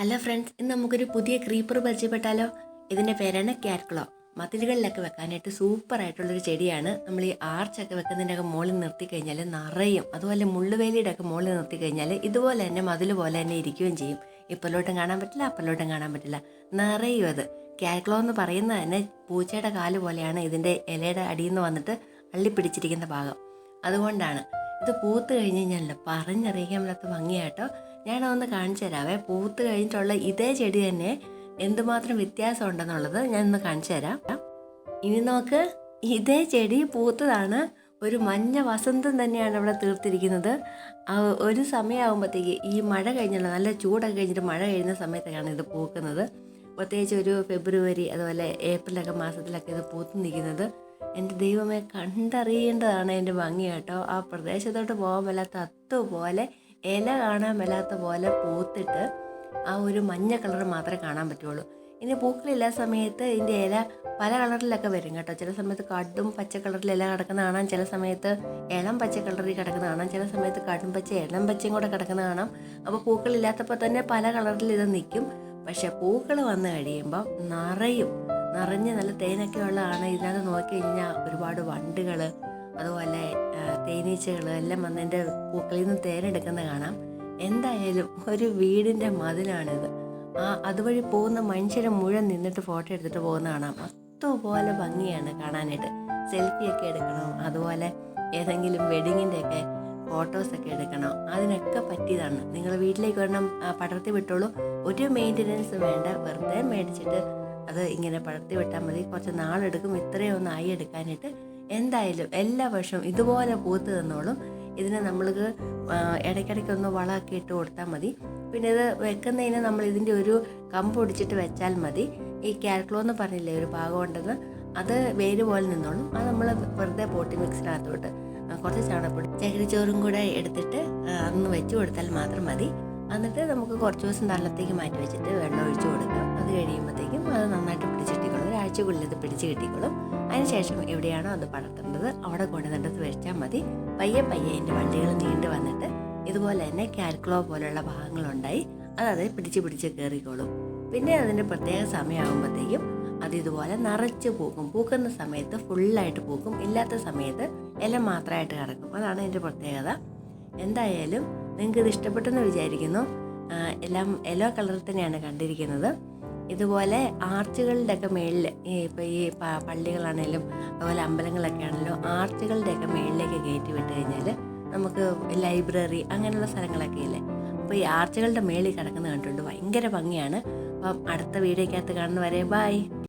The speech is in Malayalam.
ഹലോ ഫ്രണ്ട്സ് ഇന്ന് നമുക്കൊരു പുതിയ ക്രീപ്പർ പരിചയപ്പെട്ടാലോ? ഇതിന്റെ പേരാണ് ക്യാറ്റ്ക്ലോ മതിലുകളിലൊക്കെ വെക്കാനായിട്ട് സൂപ്പർ ആയിട്ടുള്ളൊരു ചെടിയാണ്. നമ്മൾ ഈ ആർച്ചൊക്കെ വെക്കുന്നതിന്റെ ഒക്കെ മുകളിൽ നിർത്തി കഴിഞ്ഞാൽ നിറയും. അതുപോലെ മുള്ളുവേലിയുടെ ഒക്കെ മുകളിൽ നിർത്തി കഴിഞ്ഞാൽ ഇതുപോലെ തന്നെ മതിൽ പോലെ തന്നെ ഇരിക്കുകയും ചെയ്യും. ഇപ്പലോട്ടും കാണാൻ പറ്റില്ല അപ്പലോട്ടും കാണാൻ പറ്റില്ല. നിറയും അത്. ക്യാറ്റ്ക്ലോ എന്ന് പറയുന്നത് തന്നെ പൂച്ചയുടെ കാൽ പോലെയാണ് ഇതിന്റെ ഇലയുടെ അടിയിൽ നിന്ന് വന്നിട്ട് അള്ളിപ്പിടിച്ചിരിക്കുന്ന ഭാഗം. അതുകൊണ്ടാണ്. ഇത് പൂത്ത് കഴിഞ്ഞ് കഴിഞ്ഞാൽ പറഞ്ഞറിയിക്കാൻ പറ്റാത്ത ഭംഗിയാട്ടോ. ഞാനതൊന്ന് കാണിച്ചു തരാവേ. പൂത്ത് കഴിഞ്ഞിട്ടുള്ള ഇതേ ചെടി തന്നെ എന്തുമാത്രം വ്യത്യാസം ഉണ്ടെന്നുള്ളത് ഞാനൊന്ന് കാണിച്ചു തരാം. ഇനി നോക്ക് ഇതേ ചെടി പൂത്തതാണ്. ഒരു മഞ്ഞ വസന്തം തന്നെയാണ് ഇവിടെ തീർത്തിരിക്കുന്നത്. ഒരു സമയമാകുമ്പോഴത്തേക്ക് ഈ മഴ കഴിഞ്ഞുള്ള നല്ല ചൂടൊക്കെ കഴിഞ്ഞിട്ട് മഴ കഴിയുന്ന സമയത്തൊക്കെയാണ് ഇത് പൂക്കുന്നത്. പ്രത്യേകിച്ച് ഒരു ഫെബ്രുവരി അതുപോലെ ഏപ്രിലൊക്കെ മാസത്തിലൊക്കെ ഇത് പൂത്ത് നിൽക്കുന്നത്. എന്റെ ദൈവമേ കണ്ടറിയേണ്ടതാണ് എന്റെ ഭംഗി കേട്ടോ. ആ പ്രദേശത്തോട്ട് പോകാൻ വല്ലാത്ത അതുപോലെ ഇല കാണാൻ മേലാത്ത പോലെ പൂത്തിട്ട് ആ ഒരു മഞ്ഞ കളർ മാത്രമേ കാണാൻ പറ്റുള്ളൂ. ഇനി പൂക്കളില്ലാ സമയത്ത് ഇതിന്റെ ഇല പല കളറിലൊക്കെ വരും കേട്ടോ. ചില സമയത്ത് കടും പച്ച കളറിൽ ഇല കിടക്കുന്ന കാണാം. ചില സമയത്ത് ഇളം പച്ച കളറിൽ കിടക്കുന്ന കാണാം. ചില സമയത്ത് കടും പച്ച ഇളം പച്ചയും കൂടെ കിടക്കുന്ന കാണാം. അപ്പോൾ പൂക്കളില്ലാത്തപ്പോൾ തന്നെ പല കളറിൽ ഇത് നിൽക്കും. പക്ഷെ പൂക്കൾ വന്നു കഴിയുമ്പോൾ നിറയും. നിറഞ്ഞ് നല്ല തേനൊക്കെ ഉള്ളതാണ് ഇതിനകത്ത് നോക്കി കഴിഞ്ഞാൽ ഒരുപാട് വണ്ടുകൾ അതുപോലെ തേനീച്ചകൾ എല്ലാം വന്നതിന്റെ പൂക്കളിൽ നിന്ന് തേനെടുക്കുന്ന കാണാം. എന്തായാലും ഒരു വീടിന്റെ മതിലാണിത്. ആ അതുവഴി പോകുന്ന മനുഷ്യരെ മുഴുവൻ നിന്നിട്ട് ഫോട്ടോ എടുത്തിട്ട് പോകുന്ന കാണാം. അതുപോലെ ഭംഗിയാണ് കാണാനായിട്ട്. സെൽഫിയൊക്കെ എടുക്കണം. അതുപോലെ ഏതെങ്കിലും വെഡിങ്ങിന്റെ ഒക്കെ ഫോട്ടോസൊക്കെ എടുക്കണം. അതിനൊക്കെ പറ്റിയതാണ്. നിങ്ങൾ വീട്ടിലേക്ക് വരണം പടർത്തി വിട്ടോളൂ. ഒരു മെയിന്റനൻസ് വേണ്ട. വെറുതെ മേടിച്ചിട്ട് അത് ഇങ്ങനെ പടർത്തി വിട്ടാൽ മതി. കുറച്ച് നാളെടുക്കും. ഇത്രയും ഒന്ന് ആയി എടുക്കാനായിട്ട് എന്തായാലും എല്ലാ വർഷവും ഇതുപോലെ പൂത്ത് തന്നോളും ഇതിന് നമ്മൾക്ക് ഇടയ്ക്കിടയ്ക്ക് ഒന്ന് വളമൊക്കെ ഇട്ട് കൊടുത്താൽ മതി. പിന്നെ ഇത് വെക്കുന്നതിന് നമ്മൾ ഇതിന്റെ ഒരു കമ്പ് ഒടിച്ചിട്ട് വെച്ചാൽ മതി. ഈ കാൽക്ലോ എന്ന് പറഞ്ഞില്ലേ ഒരു ഭാഗം ഉണ്ടെന്ന്. അത് വേര് പോലെ നിന്നോളും. അത് നമ്മൾ വെറുതെ പോട്ടി മിക്സിനകത്തോട്ട് കുറച്ച് ചാണകപ്പൊടി ചകിരിച്ചോറും കൂടെ എടുത്തിട്ട് അതൊന്ന് വെച്ച് കൊടുത്താൽ മാത്രം മതി. എന്നിട്ട് നമുക്ക് കുറച്ച് ദിവസം തള്ളത്തേക്ക് മാറ്റി വെച്ചിട്ട് വെള്ളം ഒഴിച്ചു കൊടുക്കാം. അത് കഴിയുമ്പോഴത്തേക്കും അത് നന്നായിട്ട് ഒരാഴ്ചക്കുള്ളിൽ ഇത് പിടിച്ച് കിട്ടിക്കോളും. അതിനുശേഷം എവിടെയാണോ അത് പടർത്തേണ്ടത് അവിടെ കൊണ്ടുവന്നിട്ട് വെച്ചാൽ മതി. പയ്യെ പയ്യെ അതിന്റെ വണ്ടികൾ നീണ്ടു വന്നിട്ട് ഇതുപോലെ തന്നെ കാൽക്കുളോ പോലുള്ള ഭാഗങ്ങളുണ്ടായി. അത് അത് പിടിച്ച് പിടിച്ച് കയറിക്കോളും. പിന്നെ അതിന്റെ പ്രത്യേക സമയമാകുമ്പോഴത്തേക്കും അത് ഇതുപോലെ നിറച്ച് പൂക്കും. പൂക്കുന്ന സമയത്ത് ഫുള്ളായിട്ട് പൂക്കും. ഇല്ലാത്ത സമയത്ത് ഇല മാത്രമായിട്ട് കിടക്കും. അതാണ് അതിന്റെ പ്രത്യേകത. എന്തായാലും നിങ്ങൾക്ക് ഇത് ഇഷ്ടപ്പെട്ടെന്ന് വിചാരിക്കുന്നു. എല്ലാം യെല്ലോ കളറിൽ തന്നെയാണ് കണ്ടിരിക്കുന്നത്. ഇതുപോലെ ആർച്ചുകളുടെ ഒക്കെ മേളിൽ ഇപ്പോൾ ഈ പള്ളികളാണേലും അതുപോലെ അമ്പലങ്ങളൊക്കെ ആണല്ലോ ആർച്ചുകളുടെ ഒക്കെ മേളിലേക്ക് കയറ്റി വിട്ട് കഴിഞ്ഞാൽ നമുക്ക് ലൈബ്രറി അങ്ങനെയുള്ള സ്ഥലങ്ങളൊക്കെ ഇല്ലേ അപ്പോൾ ഈ ആർച്ചുകളുടെ മേളിൽ കിടക്കുന്നത് കണ്ടിട്ടുണ്ട്. ഭയങ്കര ഭംഗിയാണ്. അപ്പം അടുത്ത വീഡിയോക്കകത്ത് കാണുന്നവരെ ബൈ.